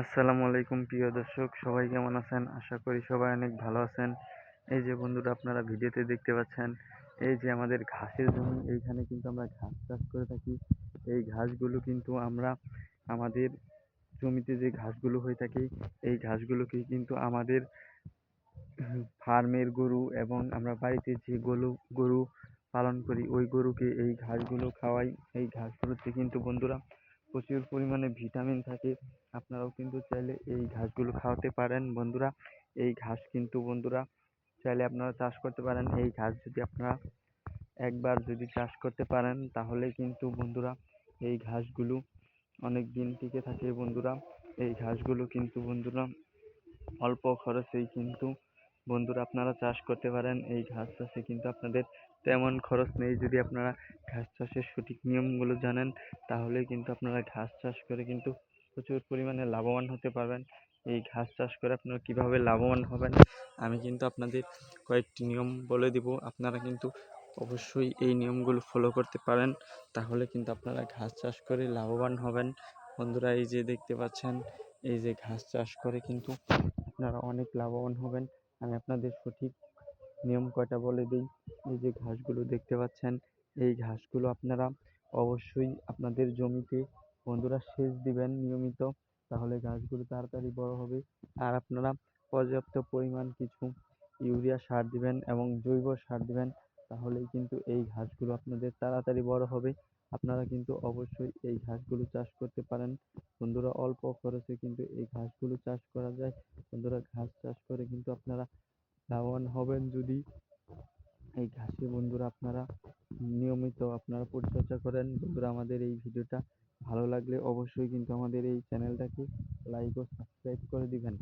আসসালামু আলাইকুম, প্রিয় দর্শক। সবাই কেমন আছেন? আশা করি সবাই অনেক ভালো আছেন। এই যে বন্ধুরা, আপনারা ভিডিওতে দেখতে পাচ্ছেন, এই যে আমাদের ঘাসের জমি। এইখানে কিন্তু আমরা ঘাস চাষ করে থাকি। এই ঘাসগুলো কিন্তু আমরা আমাদের জমিতে যে ঘাসগুলো হয়ে থাকে, এই ঘাসগুলোকে কিন্তু আমাদের ফার্মের গরু এবং আমরা বাড়িতে যে গরু গরু পালন করি, ওই গরুকে এই ঘাসগুলো খাওয়াই। এই ঘাসগুলোতে কিন্তু বন্ধুরা প্রচুর পরিমাণে ভিটামিন থাকে। আপনারাও কিন্তু চাইলে এই ঘাসগুলো খাওয়াতে পারেন। বন্ধুরা, এই ঘাস কিন্তু বন্ধুরা, চাইলে আপনারা চাষ করতে পারেন। এই ঘাস যদি আপনারা একবার যদি চাষ করতে পারেন, তাহলে কিন্তু বন্ধুরা এই ঘাসগুলো অনেক দিন টিকে থাকে বন্ধুরা। এই ঘাসগুলো কিন্তু বন্ধুরা অল্প খরচেই কিন্তু বন্ধুরা আপনারা চাষ করতে পারেন, এই ঘাস চাষে কিন্তু আপনাদের তেমন খরচ নেই। যদি আপনারা ঘাস চাষের সঠিক নিয়মগুলো জানেন, তাহলে কিন্তু আপনারা ঘাস চাষ করে কিন্তু প্রচুর পরিমাণে লাভবান হতে পারবেন। এই ঘাস চাষ করে আপনারা কীভাবে লাভবান হবেন, আমি কিন্তু আপনাদের কয়েকটি নিয়ম বলে দিব। আপনারা কিন্তু অবশ্যই এই নিয়মগুলো ফলো করতে পারেন, তাহলে কিন্তু আপনারা ঘাস চাষ করে লাভবান হবেন। বন্ধুরা, এই যে দেখতে পাচ্ছেন, এই যে ঘাস চাষ করে কিন্তু আপনারা অনেক লাভবান হবেন। আমি আপনাদের সঠিক নিয়ম কয়টা বলে দিই? এই যে ঘাসগুলো দেখতে পাচ্ছেন, এই ঘাসগুলো আপনারা অবশ্যই আপনাদের জমিতে বন্ধুরা সেচ দিবেন নিয়মিত, তাহলে গাছগুলো তাড়াতাড়ি বড় হবে। আর আপনারা পর্যাপ্ত পরিমাণ কিছু ইউরিয়া সার দিবেন এবং জৈব সার দিবেন, তাহলেই কিন্তু এই ঘাসগুলো আপনাদের তাড়াতাড়ি বড় হবে। আপনারা কিন্তু অবশ্যই এই ঘাসগুলো চাষ করতে পারেন। বন্ধুরা, অল্প খরচে কিন্তু এই ঘাসগুলো চাষ করা যায়। বন্ধুরা, ঘাস চাষ করে কিন্তু আপনারা লাভবান হবেন যদি এই ঘাসে বন্ধুরা আপনারা নিয়মিত আপনারা পরিচর্যা করেন। বন্ধুরা, আমাদের এই ভিডিওটা ভালো লাগলে অবশ্যই কিন্তু আমাদের এই চ্যানেলটাকে লাইক ও সাবস্ক্রাইব করে দিবেন।